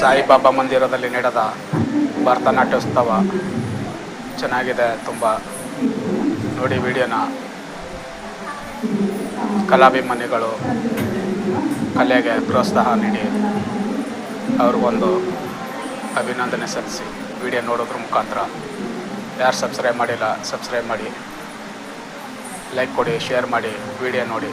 ಸಾಯಿಬಾಬಾ ಮಂದಿರದಲ್ಲಿ ನಡೆದ ಭರತನಾಟ್ಯೋತ್ಸವ ಚೆನ್ನಾಗಿದೆ, ತುಂಬ ನೋಡಿ ವಿಡಿಯೋನ. ಕಲಾಭಿಮಾನಿಗಳು ಕಲೆಗೆ ಪ್ರೋತ್ಸಾಹ ನೀಡಿ ಅವ್ರಿಗೊಂದು ಅಭಿನಂದನೆ ಸಲ್ಲಿಸಿ ವಿಡಿಯೋ ನೋಡೋದ್ರ ಮುಖಾಂತರ. ಯಾರು ಸಬ್ಸ್ಕ್ರೈಬ್ ಮಾಡಿಲ್ಲ ಸಬ್ಸ್ಕ್ರೈಬ್ ಮಾಡಿ. ಲೈಕ್ ಕೊಡಿ ಶೇರ್ ಮಾಡಿ, ವಿಡಿಯೋ ನೋಡಿ.